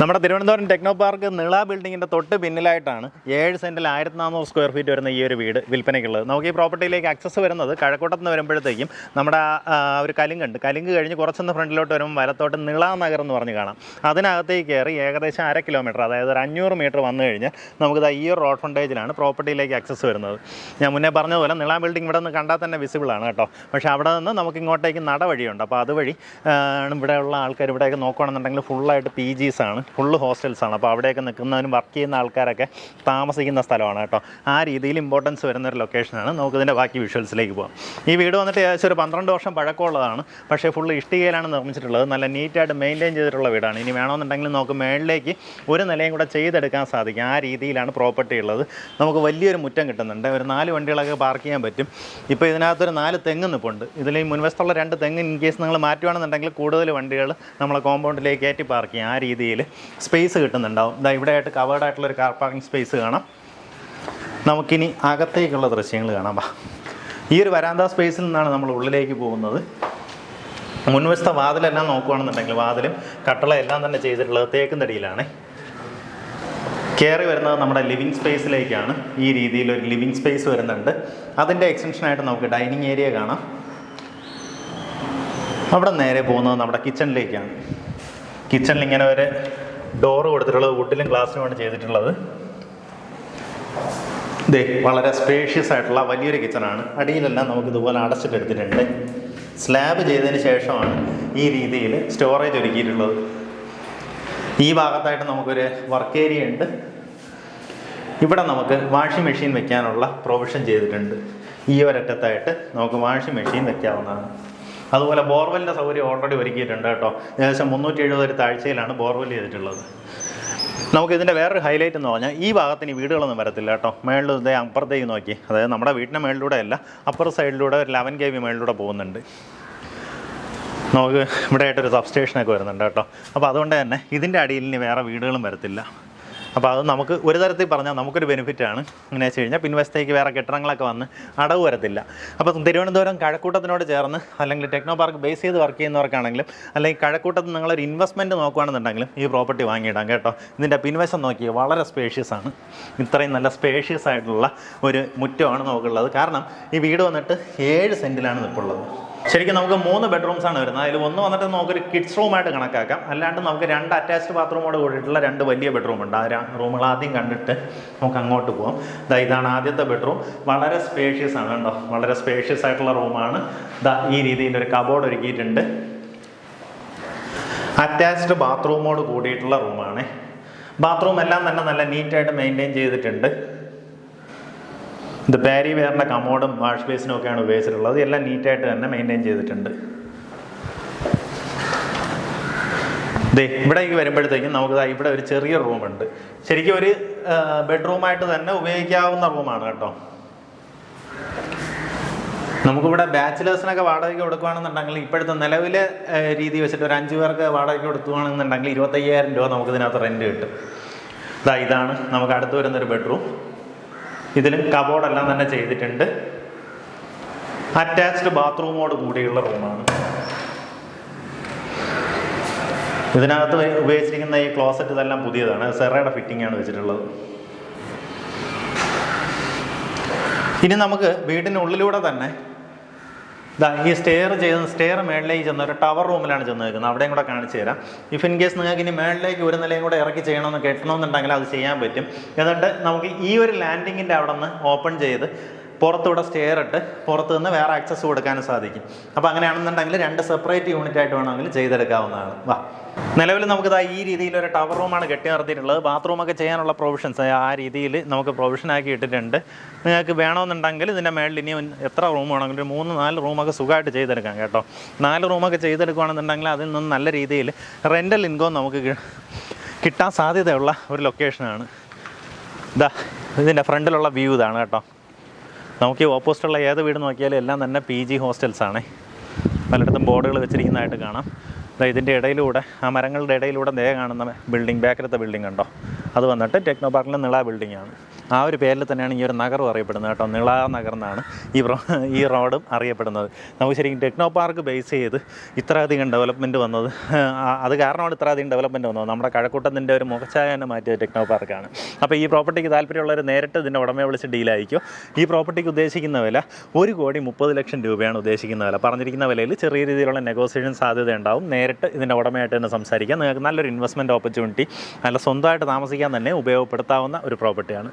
നമ്മുടെ Thiruvananthapuram techno park Nila ബിൽഡിങ്ങിന്റെ തൊട്ട് പിന്നിലായിട്ടാണ് ഏഴ് സെന്റിൽ ആയിരത്തി നാനൂറ് സ്ക്വയർ ഫീറ്റ് വരുന്ന ഈ ഒരു വീട് വിൽപ്പനയ്ക്കുള്ളത്. നമുക്ക് ഈ പ്രോപ്പർട്ടിയിലേക്ക് ആക്സസ് വരുന്നത് കഴക്കൂട്ടത്ത് നിന്ന് വരുമ്പോഴത്തേക്കും നമ്മുടെ ഒരു കലുങ്കുണ്ട്. കലുങ്ക് കഴിഞ്ഞ് കുറച്ചൊന്ന് ഫ്രണ്ടിലോട്ട് വരുമ്പോൾ വലത്തോട്ട് നിള നഗർ എന്ന് പറഞ്ഞ് കാണാം. അതിനകത്തേക്ക് കയറി ഏകദേശം അര കിലോമീറ്റർ അതായത് ഒരു അഞ്ഞൂറ് മീറ്റർ വന്നു കഴിഞ്ഞാൽ നമുക്ക് ഈ ഒരു റോഡ് ഫ്രണ്ടേജിലാണ് പ്രോപ്പർട്ടിയിലേക്ക് ആക്സസ് വരുന്നത്. ഞാൻ മുന്നേ പറഞ്ഞതുപോലെ നിള ബിൽഡിംഗ് ഇവിടെ നിന്ന് കണ്ടാൽ തന്നെ വിസിബിൾ ആണ് കേട്ടോ. പക്ഷേ അവിടെ നിന്ന് നമുക്ക് ഇങ്ങോട്ടേക്ക് നടവഴിയുണ്ട്. അപ്പോൾ അതുവഴി ഇവിടെയുള്ള ആൾക്കാർ ഇവിടെയൊക്കെ നോക്കുകയാണെന്നുണ്ടെങ്കിൽ ഫുള്ളായിട്ട് പി ജീസാണ് ഫുള്ള് ഹോസ്റ്റൽസാണ് അപ്പോൾ അവിടെയൊക്കെ നിൽക്കുന്നവരും വർക്ക് ചെയ്യുന്ന ആൾക്കാരൊക്കെ താമസിക്കുന്ന സ്ഥലമാണ് കേട്ടോ. ആ രീതിയിൽ ഇമ്പോർട്ടൻസ് വരുന്ന ഒരു ലൊക്കേഷനാണ് നമുക്കിതിന്റെ ബാക്കി വിഷ്വൽസിലേക്ക് പോകാം ഈ വീട് വന്നിട്ട് ഏകദേശം ഒരു പന്ത്രണ്ട് വർഷം പഴക്കമുള്ളതാണ്. പക്ഷേ ഫുള്ള് ഇഷ്ടികയിലാണ് നിർമ്മിച്ചിട്ടുള്ളത്. നല്ല നീറ്റായിട്ട് മെയിന്റെയിൻ ചെയ്തിട്ടുള്ള വീടാണ്. ഇനി വേണമെന്നുണ്ടെങ്കിൽ നമുക്ക് മേളിലേക്ക് ഒരു നിലയും കൂടെ ചെയ്തെടുക്കാൻ സാധിക്കും. ആ രീതിയിലാണ് പ്രോപ്പർട്ടി ഉള്ളത്. നമുക്ക് വലിയൊരു മുറ്റം കിട്ടുന്നുണ്ട്. ഒരു നാല് വണ്ടികളൊക്കെ പാർക്ക് ചെയ്യാൻ പറ്റും. ഇപ്പോൾ ഇതിനകത്തൊരു നാല് തെങ്ങ് നിപ്പുണ്ട്. ഇതിൽ ഈ മുൻവശത്തുള്ള രണ്ട് തെങ്ങ് ഇൻ കേസ് നിങ്ങൾ മാറ്റുകയാണെന്നുണ്ടെങ്കിൽ കൂടുതൽ വണ്ടികൾ നമ്മളെ കോമ്പൗണ്ടിലേക്ക് കയറ്റി പാർക്ക് ചെയ്യാം. ആ രീതിയിൽ സ്പേസ് കിട്ടുന്നുണ്ടാവും. ഇതാ ഇവിടെ ആയിട്ട് കവേർഡ് ആയിട്ടുള്ള ഒരു കാർ പാർക്കിംഗ് സ്പേസ് കാണാം. നമുക്കിനി അകത്തേക്കുള്ള ദൃശ്യങ്ങൾ കാണാം. വാ. ഈ ഒരു വരാന്ത സ്പേസിൽ നിന്നാണ് നമ്മൾ ഉള്ളിലേക്ക് പോകുന്നത്. മുൻവശത്തെ വാതിലെല്ലാം നോക്കുകയാണെന്നുണ്ടെങ്കിൽ വാതിലും കട്ടള എല്ലാം തന്നെ ചെയ്തിട്ടുള്ളത് തേക്കും തടിയിലാണ് കയറി വരുന്നത് നമ്മുടെ ലിവിങ് സ്പേസിലേക്കാണ് ഈ രീതിയിൽ ഒരു ലിവിങ് സ്പേസ് വരുന്നുണ്ട്. അതിന്റെ എക്സ്റ്റൻഷനായിട്ട് നമുക്ക് ഡൈനിങ് ഏരിയ കാണാം. അവിടെ നേരെ പോകുന്നത് നമ്മുടെ കിച്ചണിലേക്കാണ് കിച്ചണിൽ ഇങ്ങനെ ഒരു ഡോറ് കൊടുത്തിട്ടുള്ളത് വുഡിലും ഗ്ലാസ്സിലുമാണ് ചെയ്തിട്ടുള്ളത്. ഇതേ വളരെ സ്പേഷ്യസ് ആയിട്ടുള്ള വലിയൊരു കിച്ചണാണ് അടിയിലെല്ലാം നമുക്ക് ഇതുപോലെ അടച്ചിട്ടെടുത്തിട്ടുണ്ട് സ്ലാബ് ചെയ്തതിന് ശേഷമാണ് ഈ രീതിയിൽ സ്റ്റോറേജ് ഒരുക്കിയിട്ടുള്ളത്. ഈ ഭാഗത്തായിട്ട് നമുക്കൊരു വർക്ക് ഏരിയ ഉണ്ട്. ഇവിടെ നമുക്ക് വാഷിംഗ് മെഷീൻ വെക്കാനുള്ള പ്രൊവിഷൻ ചെയ്തിട്ടുണ്ട്. ഈ ഒരറ്റത്തായിട്ട് നമുക്ക് വാഷിംഗ് മെഷീൻ വെക്കാവുന്നതാണ്. അതുപോലെ ബോർവെല്ലിന്റെ സൗകര്യം ഓൾറെഡി ഒരുക്കിയിട്ടുണ്ട് കേട്ടോ. ഏകദേശം മുന്നൂറ്റി എഴുപത് താഴ്ചയിലാണ് ബോർവെൽ ചെയ്തിട്ടുള്ളത്. നമുക്ക് ഇതിന്റെ വേറൊരു ഹൈലൈറ്റ് എന്ന് പറഞ്ഞാൽ ഈ ഭാഗത്തിന് വീടുകളൊന്നും വരത്തില്ല കേട്ടോ. മേളിൽ ഇതേ അപ്പുറത്തേക്ക് നോക്കി. അതായത് നമ്മുടെ വീടിന്റെ മേളിലൂടെ അല്ല അപ്പുറ സൈഡിലൂടെ ഒരു ലെവൻ കെ വി മേളിലൂടെ പോകുന്നുണ്ട്. നമുക്ക് ഇവിടെ ആയിട്ടൊരു സബ് സ്റ്റേഷനൊക്കെ വരുന്നുണ്ട് കേട്ടോ. അപ്പോൾ അതുകൊണ്ട് തന്നെ ഇതിന്റെ അടിയിൽ ഇനി വേറെ വീടുകളും വരത്തില്ല. അപ്പോൾ അത് നമുക്ക് ഒരു തരത്തിൽ പറഞ്ഞാൽ നമുക്കൊരു ബെനിഫിറ്റാണ് എങ്ങനെ വെച്ച് കഴിഞ്ഞാൽ പിൻവശത്തേക്ക് വേറെ കെട്ടിടങ്ങളൊക്കെ വന്ന് അടവ് വരത്തില്ല. അപ്പോൾ തിരുവനന്തപുരം കഴക്കൂട്ടത്തിനോട് ചേർന്ന് അല്ലെങ്കിൽ ടെക്നോ പാർക്ക് ബേസ് ചെയ്ത് വർക്ക് ചെയ്യുന്നവർക്കാണെങ്കിലും അല്ലെങ്കിൽ കഴക്കൂട്ടത്ത് നിങ്ങളൊരു ഇൻവെസ്റ്റ്മെന്റ് നോക്കുകയാണെന്നുണ്ടെങ്കിലും ഈ പ്രോപ്പർട്ടി വാങ്ങിയിടാം കേട്ടോ. ഇതിന്റെ പിൻവശം നോക്കി വളരെ സ്പേഷ്യസ് ആണ്. ഇത്രയും നല്ല സ്പേഷ്യസ് ആയിട്ടുള്ള ഒരു മുറ്റമാണ് നമുക്കുള്ളത്. കാരണം ഈ വീട് വന്നിട്ട് ഏഴ് സെന്റിലാണ് നിൽപ്പുള്ളത് ശരിക്കും നമുക്ക് മൂന്ന് ബെഡ്റൂംസ് ആണ് വരുന്നത്. അതിൽ ഒന്ന് വന്നിട്ട് നമുക്കൊരു കിഡ്സ് റൂമായിട്ട് കണക്കാക്കാം. അല്ലാണ്ട് നമുക്ക് രണ്ട് അറ്റാച്ച്ഡ് ബാത്റൂമോട് കൂടിയിട്ടുള്ള രണ്ട് വലിയ ബെഡ്റൂം ഉണ്ട്. ആ റൂമുകൾ ആദ്യം കണ്ടിട്ട് നമുക്ക് അങ്ങോട്ട് പോകാം ദാ ഇതാണ് ആദ്യത്തെ ബെഡ്റൂം വളരെ സ്പേഷ്യസ് ആണ് കേട്ടോ വളരെ സ്പേഷ്യസ് ആയിട്ടുള്ള റൂമാണ് ദാ ഈ രീതിയിൽ ഒരു കബോർഡ് ഒരുക്കിയിട്ടുണ്ട് അറ്റാച്ച്ഡ് ബാത്റൂമോട് കൂടിയിട്ടുള്ള റൂമാണ് ബാത്റൂം എല്ലാം തന്നെ നല്ല നീറ്റായിട്ട് മെയിന്റെയിൻ ചെയ്തിട്ടുണ്ട്. ഇത് പാരി വെയറിന്റെ കമോഡും വാഷ് ബേസിനും ഒക്കെയാണ് ഉപയോഗിച്ചിട്ടുള്ളത്. എല്ലാം നീറ്റായിട്ട് തന്നെ മെയിന്റെയിൻ ചെയ്തിട്ടുണ്ട്. ദേ ഇവിടേക്ക് വരുമ്പോഴത്തേക്കും നമുക്ക് ഇവിടെ ഒരു ചെറിയ റൂമുണ്ട് ശരിക്കും ഒരു ബെഡ്റൂമായിട്ട് തന്നെ ഉപയോഗിക്കാവുന്ന റൂമാണ് കേട്ടോ. നമുക്കിവിടെ ബാച്ചിലേഴ്സിനൊക്കെ വാടകയ്ക്ക് കൊടുക്കുകയാണെന്നുണ്ടെങ്കിൽ ഇപ്പോഴത്തെ നിലവിലെ രീതി വെച്ചിട്ട് ഒരു അഞ്ച് പേർക്ക് വാടകയ്ക്ക് കൊടുക്കുകയാണെന്നുണ്ടെങ്കിൽ ഇരുപത്തയ്യായിരം രൂപ നമുക്ക് ഇതിനകത്ത് റെന്റ് കിട്ടും. ഇതാ ഇതാണ് നമുക്ക് അടുത്ത് വരുന്നൊരു ബെഡ്റൂം ഇതിലും കബോർഡെല്ലാം തന്നെ ചെയ്തിട്ടുണ്ട്. അറ്റാച്ച്ഡ് ബാത്റൂമോട് കൂടിയുള്ള റൂമാണ് ഇതിനകത്ത് ഉപയോഗിച്ചിരിക്കുന്ന ഈ ക്ലോസറ്റ് ഇതെല്ലാം പുതിയതാണ്. സെറയുടെ ഫിറ്റിംഗ് ആണ് വെച്ചിട്ടുള്ളത്. ഇനി നമുക്ക് വീടിനുള്ളിലൂടെ തന്നെ ദാ ഈ സ്റ്റെയർ ചെയ്ത് സ്റ്റെയർ മേളിലേക്ക് ചെന്ന ഒരു ടവർ റൂമിലാണ് ചെന്ന് നിൽക്കുന്നത് അവിടെയും കൂടെ കാണിച്ചു തരാം. ഇഫ് ഇൻ കേസ് നിങ്ങൾക്ക് ഇനി മേളിലേക്ക് ഒരു നിലയും കൂടെ ഇറക്കി ചെയ്യണമെന്ന് കെട്ടണമെന്നുണ്ടെങ്കിൽ അത് ചെയ്യാൻ പറ്റും. എന്നിട്ട് നമുക്ക് ഈ ഒരു ലാൻഡിങ്ങിന്റെ അവിടെ നിന്ന് ഓപ്പൺ ചെയ്ത് പുറത്തൂടെ സ്റ്റെയർ ഇട്ട് പുറത്ത് നിന്ന് വേറെ ആക്സസ് കൊടുക്കാനും സാധിക്കും. അപ്പോൾ അങ്ങനെയാണെന്നുണ്ടെങ്കിൽ രണ്ട് സെപ്പറേറ്റ് യൂണിറ്റ് ആയിട്ട് വേണമെങ്കിൽ ചെയ്തെടുക്കാവുന്നതാണ്. വാ. നിലവിൽ നമുക്ക് ഇതാ ഈ രീതിയിൽ ഒരു ടവർ റൂമാണ് കെട്ടി നിർത്തിയിട്ടുള്ളത്. ബാത്റൂമൊക്കെ ചെയ്യാനുള്ള പ്രൊവിഷൻസ് ആ രീതിയിൽ നമുക്ക് പ്രൊവിഷൻ ആക്കി ഇട്ടിട്ടുണ്ട്. നിങ്ങൾക്ക് വേണമെന്നുണ്ടെങ്കിൽ ഇതിന്റെ മേളിൽ ഇനി എത്ര റൂം വേണമെങ്കിലും ഒരു മൂന്ന് നാല് റൂമൊക്കെ സുഖമായിട്ട് ചെയ്തെടുക്കാം കേട്ടോ. നാല് റൂമൊക്കെ ചെയ്തെടുക്കുകയാണെന്നുണ്ടെങ്കിൽ അതിൽ നിന്ന് നല്ല രീതിയിൽ റെന്റൽ ഇൻകം നമുക്ക് കിട്ടാൻ സാധ്യതയുള്ള ഒരു ലൊക്കേഷനാണ് ഇതാ ഇതിന്റെ ഫ്രണ്ടിലുള്ള വ്യൂ ഇതാണ് കേട്ടോ. നമുക്ക് ഈ ഓപ്പോസിറ്റുള്ള ഏത് വീട് നോക്കിയാലും എല്ലാം തന്നെ പി ജി ഹോസ്റ്റൽസ് ആണ്. പലയിടത്തും ബോർഡുകൾ വെച്ചിരിക്കുന്നതായിട്ട് കാണാം. ഇതിന്റെ ഇടയിലൂടെ ആ മരങ്ങളുടെ ഇടയിലൂടെ ദേ കാണുന്ന ബിൽഡിംഗ് ബാക്കിലത്തെ ബിൽഡിംഗ് ഉണ്ടോ അത് വന്നിട്ട് ടെക്നോ പാർക്കിലെ നിള ബിൽഡിംഗ് ആണ്. ആ ഒരു പേരിൽ തന്നെയാണ് ഈ ഒരു നഗരം അറിയപ്പെടുന്നത് കേട്ടോ. നിള നഗർ എന്നാണ് ഈ ഈ റോഡും അറിയപ്പെടുന്നത്. നമുക്ക് ശരിക്കും ടെക്നോ പാർക്ക് ബേസ് ചെയ്ത് ഇത്രയധികം ഡെവലപ്മെന്റ് വന്നത് അത് കാരണമാണ് ഇത്രയധികം ഡെവലപ്മെന്റ് വന്നത്. നമ്മുടെ കഴക്കൂട്ടത്തിന്റെ ഒരു മുഖച്ഛായ തന്നെ മാറ്റിയത് ടെക്നോ പാർക്കാണ്. അപ്പോൾ ഈ പ്രോപ്പർട്ടിക്ക് താല്പര്യമുള്ളവർ നേരിട്ട് ഇതിന്റെ ഉടമയെ വിളിച്ച് ഡീലായിരിക്കും ഈ പ്രോപ്പർട്ടിക്ക് ഉദ്ദേശിക്കുന്ന വില ഒരു കോടി മുപ്പത് ലക്ഷം രൂപയാണ് ഉദ്ദേശിക്കുന്ന വില. പറഞ്ഞിരിക്കുന്ന വിലയിൽ ചെറിയ രീതിയിലുള്ള നെഗോസിയേഷൻ സാധ്യത ഉണ്ടാവും. നേരിട്ട് ഇതിന്റെ ഉടമയായിട്ട് തന്നെ സംസാരിക്കാം. നിങ്ങൾക്ക് നല്ലൊരു ഇൻവെസ്റ്റ്മെന്റ് ഓപ്പർച്യൂണിറ്റി നല്ല സ്വന്തമായിട്ട് താമസിക്കാൻ തന്നെ ഉപയോഗപ്പെടുത്താവുന്ന ഒരു പ്രോപ്പർട്ടിയാണ്